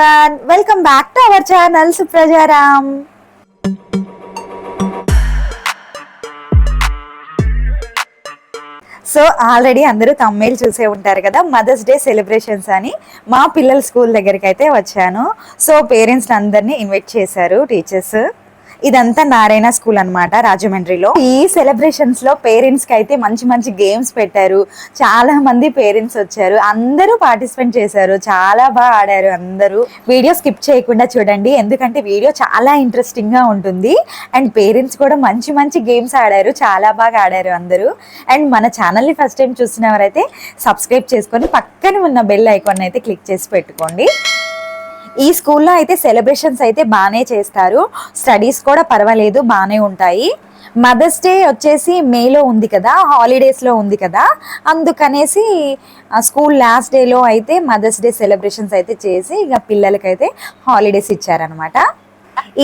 Everyone welcome back to our channel Suprajaram so already అందరూ తమ్మేలు చూసే ఉంటారు కదా మదర్స్ డే సెలబ్రేషన్స్ అని. మా పిల్లల స్కూల్ దగ్గరికి అయితే వచ్చాను సో పేరెంట్స్ అందరినీ ఇన్వైట్ చేశారు టీచర్స్ ఇదంతా నారాయణ స్కూల్ అన్నమాట రాజమండ్రిలో. ఈ సెలబ్రేషన్స్లో పేరెంట్స్కి అయితే మంచి మంచి గేమ్స్ పెట్టారు. చాలా మంది పేరెంట్స్ వచ్చారు. అందరూ పార్టిసిపేట్ చేశారు. చాలా బాగా ఆడారు అందరూ. వీడియో స్కిప్ చేయకుండా చూడండి. ఎందుకంటే వీడియో చాలా ఇంట్రెస్టింగ్గా ఉంటుంది. అండ్ పేరెంట్స్ కూడా మంచి మంచి గేమ్స్ ఆడారు. చాలా బాగా ఆడారు అందరూ. అండ్ మన ఛానల్ని ఫస్ట్ టైం చూసినవారైతే సబ్స్క్రైబ్ చేసుకొని పక్కన ఉన్న బెల్ ఐకాన్ అయితే క్లిక్ చేసి పెట్టుకోండి. ఈ స్కూల్లో అయితే సెలబ్రేషన్స్ అయితే బాగానే చేస్తారు. స్టడీస్ కూడా పర్వాలేదు బాగానే ఉంటాయి. మదర్స్ డే వచ్చేసి మేలో ఉంది కదా హాలిడేస్లో ఉంది కదా అందుకనేసి స్కూల్ లాస్ట్ డేలో అయితే మదర్స్ డే సెలబ్రేషన్స్ అయితే చేసి ఇక పిల్లలకైతే హాలిడేస్ ఇచ్చారనమాట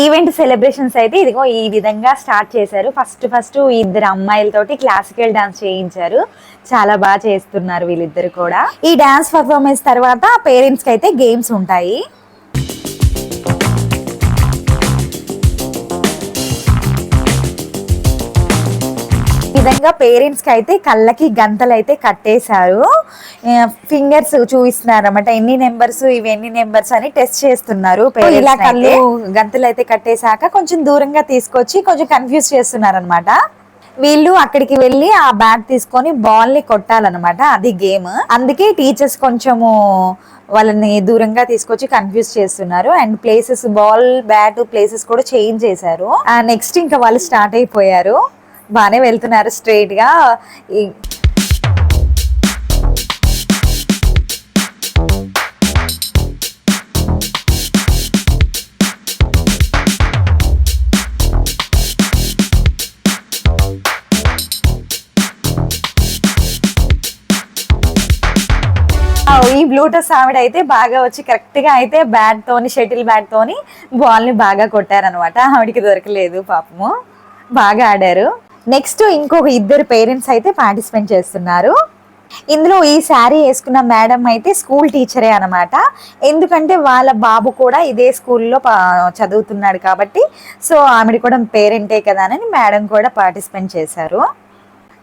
ఈవెంట్ సెలబ్రేషన్స్ అయితే ఇదిగో ఈ విధంగా స్టార్ట్ చేశారు. ఫస్ట్ ఫస్ట్ ఇద్దరు అమ్మాయిలతోటి క్లాసికల్ డాన్స్ చేయించారు. చాలా బాగా చేస్తున్నారు వీళ్ళిద్దరు కూడా. ఈ డాన్స్ పర్ఫార్మెన్స్ తర్వాత పేరెంట్స్కి అయితే గేమ్స్ ఉంటాయి. విధంగా పేరెంట్స్కి అయితే కళ్ళకి గంతలు అయితే కట్టేశారు. ఫింగర్స్ చూపిస్తున్నారు అనమాట ఎన్ని నెంబర్స్ ఇవి ఎన్ని నెంబర్స్ అని టెస్ట్ చేస్తున్నారు ఇలా అయితే. గంతలు అయితే. కట్టేశాక కొంచెం దూరంగా తీసుకొచ్చి కొంచెం కన్ఫ్యూజ్ చేస్తున్నారు అనమాట వీళ్ళు అక్కడికి వెళ్ళి ఆ బ్యాట్ తీసుకొని బాల్ని కొట్టాలన్నమాట. అది గేమ్ అందుకే టీచర్స్ కొంచెము వాళ్ళని దూరంగా తీసుకొచ్చి కన్ఫ్యూజ్ చేస్తున్నారు. And places ball bat places కూడా చేంజ్ చేశారు. నెక్స్ట్ ఇంకా వాళ్ళు స్టార్ట్ అయిపోయారు. బాగానే వెళ్తున్నారు స్ట్రైట్గా ఈ- ఈ బ్లూటూత్ ఆవిడ అయితే బాగా వచ్చి కరెక్ట్గా అయితే బ్యాట్ తోని షటిల్ బ్యాట్ తోని బాల్ని బాగా కొట్టారనమాట ఆవిడకి దొరకలేదు పాపము. బాగా ఆడారు. నెక్స్ట్ ఇంకొక ఇద్దరు పేరెంట్స్ అయితే పార్టిసిపేట్ చేస్తున్నారు. ఇందులో ఈ శారీ వేసుకున్న మేడం అయితే స్కూల్ టీచరే అన్నమాట. ఎందుకంటే వాళ్ళ బాబు కూడా ఇదే స్కూల్లో పా- చదువుతున్నాడు కాబట్టి సో ఆమెడు కూడా పేరెంటే కదా అని మేడం కూడా పార్టిసిపేట్ చేశారు.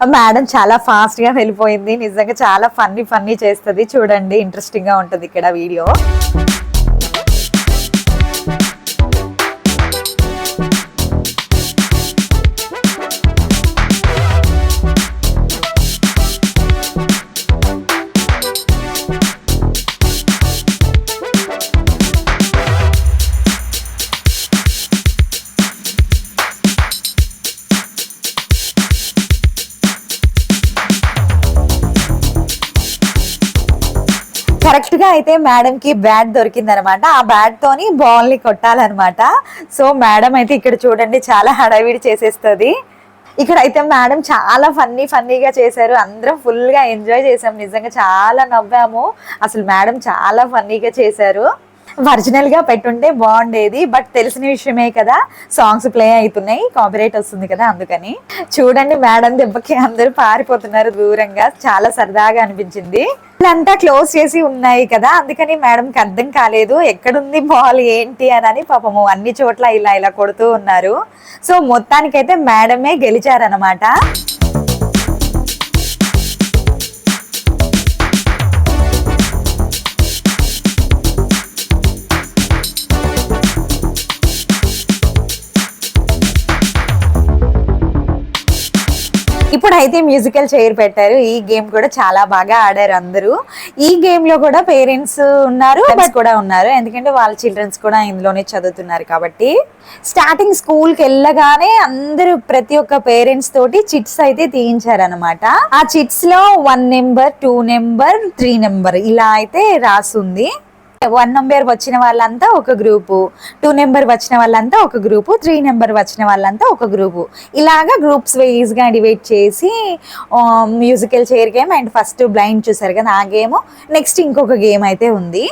మేడం చాలా ఫాస్ట్గా వెళ్ళిపోయింది. నిజంగా చాలా ఫన్నీ ఫన్నీ చేస్తుంది. చూడండి ఇంట్రెస్టింగ్గా ఉంటుంది ఇక్కడ వీడియో కరెక్ట్గా అయితే మేడం కి బ్యాట్ దొరికింది అనమాట ఆ బ్యాట్ తోని బాల్ని కొట్టాలన్నమాట సో మేడం అయితే ఇక్కడ చూడండి చాలా హడావిడి చేసేస్తుంది. ఇక్కడ అయితే మేడం చాలా ఫన్నీ ఫన్నీగా చేశారు. అందరం ఫుల్గా ఎంజాయ్ చేసాం నిజంగా చాలా నవ్వాము. అసలు మేడం చాలా ఫన్నీగా చేశారు. ఒరిజినల్గా పెట్టుంటే బాగుండేది బట్ తెలిసిన విషయమే కదా సాంగ్స్ ప్లే అవుతున్నాయి కాపీరైట్ వస్తుంది కదా అందుకని. చూడండి మేడం దెబ్బకి అందరూ పారిపోతున్నారు దూరంగా చాలా సరదాగా అనిపించింది. అంతా క్లోజ్ చేసి ఉన్నాయి కదా అందుకని మేడంకి అర్థం కాలేదు ఎక్కడుంది బాల్ ఏంటి అని అని పాపము అన్ని చోట్ల ఇలా ఇలా కొడుతూ ఉన్నారు. సో మొత్తానికైతే మేడమే గెలిచారనమాట ఇప్పుడైతే మ్యూజికల్ చైర్ పెట్టారు. ఈ గేమ్ కూడా చాలా బాగా ఆడారు అందరూ. ఈ గేమ్లో కూడా పేరెంట్స్ ఉన్నారు కూడా ఉన్నారు. ఎందుకంటే వాళ్ళ చిల్డ్రన్స్ కూడా ఇందులోనే చదువుతున్నారు కాబట్టి. స్టార్టింగ్ స్కూల్కి వెళ్ళగానే అందరూ ప్రతి ఒక్క పేరెంట్స్ తోటి చిట్స్ అయితే తీయించారు అనమాట ఆ చిట్స్లో one number two number three number ఇలా అయితే రాసుంది. వన్ నెంబర్ వచ్చిన వాళ్ళంతా ఒక గ్రూపు టూ నెంబర్ వచ్చిన వాళ్ళంతా ఒక గ్రూపు త్రీ నెంబర్ వచ్చిన వాళ్ళంతా ఒక గ్రూపు ఇలాగా గ్రూప్స్ వైజ్గా డివైడ్ చేసి musical chair game and first blind చూసారు కదా ఆ గేమ్ నెక్స్ట్ ఇంకొక గేమ్ అయితే ఉంది.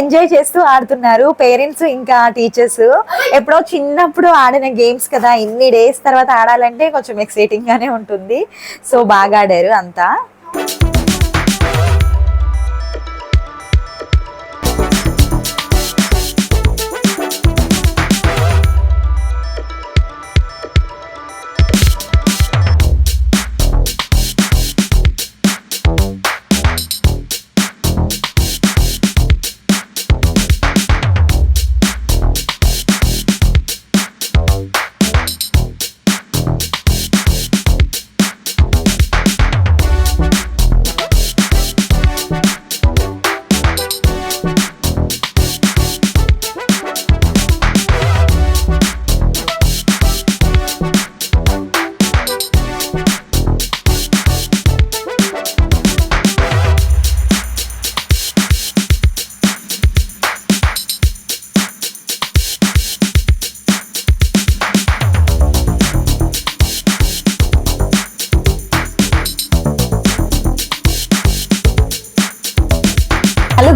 ఎంజాయ్ చేస్తూ ఆడుతున్నారు పేరెంట్స్ ఇంకా టీచర్స్ ఎప్పుడో చిన్నప్పుడు ఆడిన గేమ్స్ కదా ఇన్ని డేస్ తర్వాత ఆడాలంటే కొంచెం ఎక్సైటింగ్ గానే ఉంటుంది. సో బాగా ఆడారు అంతా.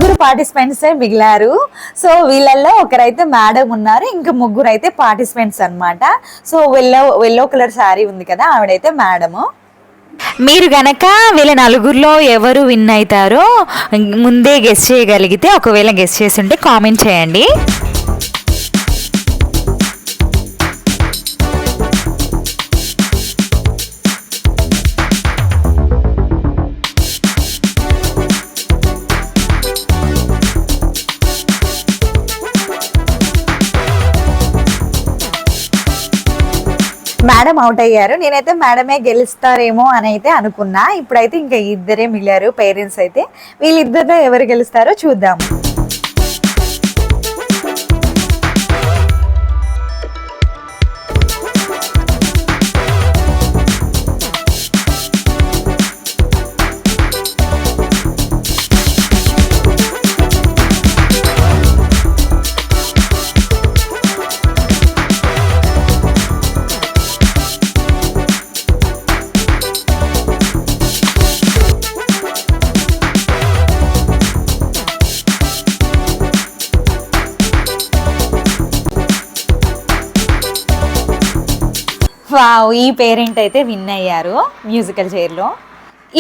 ముగ్గురు పార్టిసిపెంట్స్ మిగిలారు. సో వీళ్ళల్లో ఒకరైతే మేడం ఉన్నారు ఇంకా ముగ్గురు అయితే పార్టిసిపెంట్స్ అనమాట so yellow yellow colour sari ఉంది కదా ఆవిడైతే మేడము మీరు గనక వీళ్ళ నలుగురిలో ఎవరు విన్ అవుతారో ముందే గెస్ట్ చేయగలిగితే ఒకవేళ గెస్ట్ చేసి ఉంటే కామెంట్ చేయండి. మేడం అవుట్ అయ్యారు. నేనైతే మేడమే గెలుస్తారేమో అని అయితే అనుకున్నా. ఇప్పుడైతే ఇంకా ఇద్దరే మిగిలారు పేరెంట్స్ అయితే. వీళ్ళిద్దరిలో ఎవరు గెలుస్తారో చూద్దాం వావ్ ఈ పేరెంట్ అయితే విన్ అయ్యారు మ్యూజికల్ చైర్లో.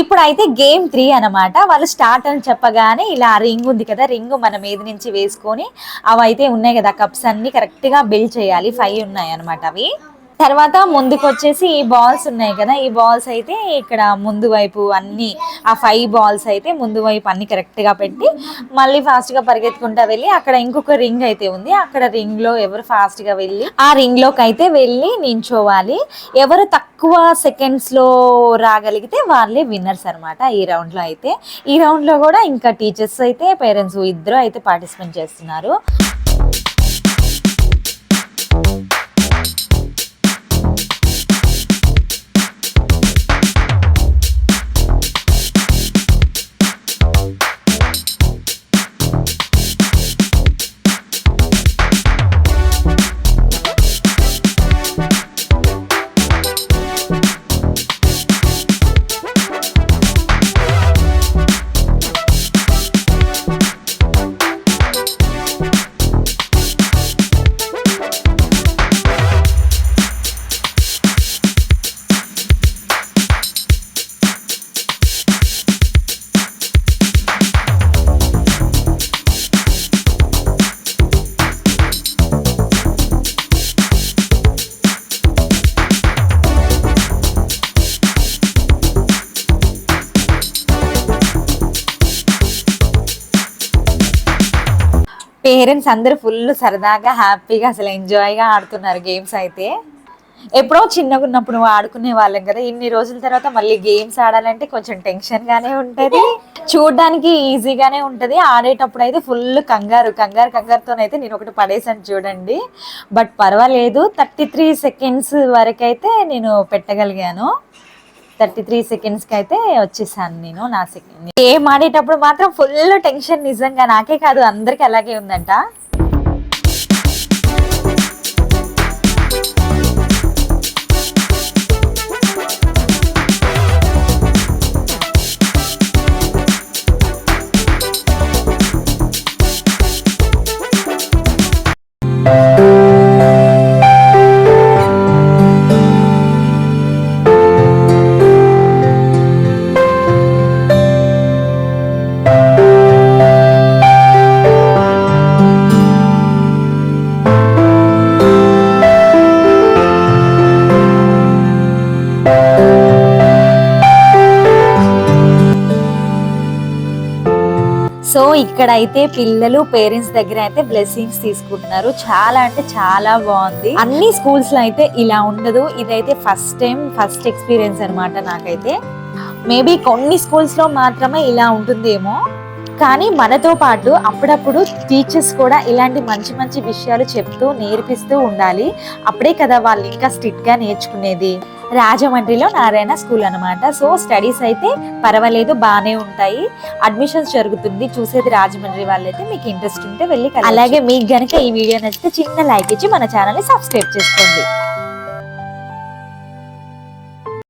ఇప్పుడైతే గేమ్ త్రీ అనమాట వాళ్ళు స్టార్ట్ అని చెప్పగానే ఇలా రింగ్ ఉంది కదా రింగ్ మన మీద నుంచి వేసుకొని అవి అయితే ఉన్నాయి కదా కప్స్ అన్ని కరెక్ట్గా బిల్డ్ చేయాలి. ఫైవ్ ఉన్నాయి అనమాట అవి. తర్వాత ముందుకు వచ్చేసి ఈ బాల్స్ ఉన్నాయి కదా ఈ బాల్స్ అయితే ఇక్కడ ముందు వైపు అన్ని ఆ ఫైవ్ బాల్స్ అయితే ముందు వైపు అన్ని కరెక్ట్గా పెట్టి మళ్ళీ ఫాస్ట్గా పరిగెత్తుకుంటా వెళ్ళి అక్కడ ఇంకొక రింగ్ అయితే ఉంది. అక్కడ రింగ్లో ఎవరు ఫాస్ట్గా వెళ్ళి ఆ రింగ్లోకి అయితే వెళ్ళి నించోవాలి. ఎవరు తక్కువ సెకండ్స్లో రాగలిగితే వాళ్ళే విన్నర్స్ అన్నమాట ఈ రౌండ్లో అయితే. ఈ రౌండ్లో కూడా ఇంకా టీచర్స్ అయితే పేరెంట్స్ ఇద్దరు అయితే పార్టిసిపేట్ చేస్తున్నారు. పేరెంట్స్ అందరూ ఫుల్ సరదాగా హ్యాపీగా అసలు ఎంజాయ్గా ఆడుతున్నారు గేమ్స్ అయితే. ఎప్పుడో చిన్నగా ఉన్నప్పుడు నువ్వు ఆడుకునే వాళ్ళం కదా. ఇన్ని రోజుల తర్వాత మళ్ళీ గేమ్స్ ఆడాలంటే కొంచెం టెన్షన్ గానే ఉంటది. చూడడానికి ఈజీగానే ఉంటుంది. ఆడేటప్పుడు అయితే ఫుల్ కంగారు కంగారు కంగారుతోనైతే నేను ఒకటి పడేసాను చూడండి. బట్ పర్వాలేదు. థర్టీ త్రీ సెకండ్స్ వరకు అయితే నేను పెట్టగలిగాను. థర్టీ త్రీ సెకండ్స్కి అయితే వచ్చేసాను నేను నా సెకండ్. ఏం ఆడేటప్పుడు మాత్రం ఫుల్ టెన్షన్ నిజంగా నాకే కాదు అందరికి అలాగే ఉందంట. సో ఇక్కడైతే పిల్లలు పేరెంట్స్ దగ్గర అయితే బ్లెస్సింగ్స్ తీసుకుంటున్నారు. చాలా అంటే చాలా బాగుంది. అన్ని స్కూల్స్లో అయితే ఇలా ఉండదు. ఇదైతే ఫస్ట్ టైం ఫస్ట్ ఎక్స్పీరియన్స్ అన్నమాట నాకైతే. మేబీ కొన్ని స్కూల్స్లో మాత్రమే ఇలా ఉంటుందేమో. కానీ మనతో పాటు అప్పుడప్పుడు టీచర్స్ కూడా ఇలాంటి మంచి మంచి విషయాలు చెప్తూ నేర్పిస్తూ ఉండాలి. అప్పుడే కదా వాళ్ళు ఇంకా స్ట్రిక్ట్గా నేర్చుకునేది. రాజమండ్రిలో నారాయణ స్కూల్ అనమాట సో స్టడీస్ అయితే పర్వాలేదు బాగానే ఉంటాయి. అడ్మిషన్స్ జరుగుతుంది. చూసేది రాజమండ్రి వాళ్ళైతే మీకు ఇంట్రెస్ట్ ఉంటే వెళ్ళి అలాగే మీకు కనుక ఈ వీడియో నచ్చితే చిన్న లైక్ ఇచ్చి మన ఛానల్ని సబ్స్క్రైబ్ చేసుకోండి.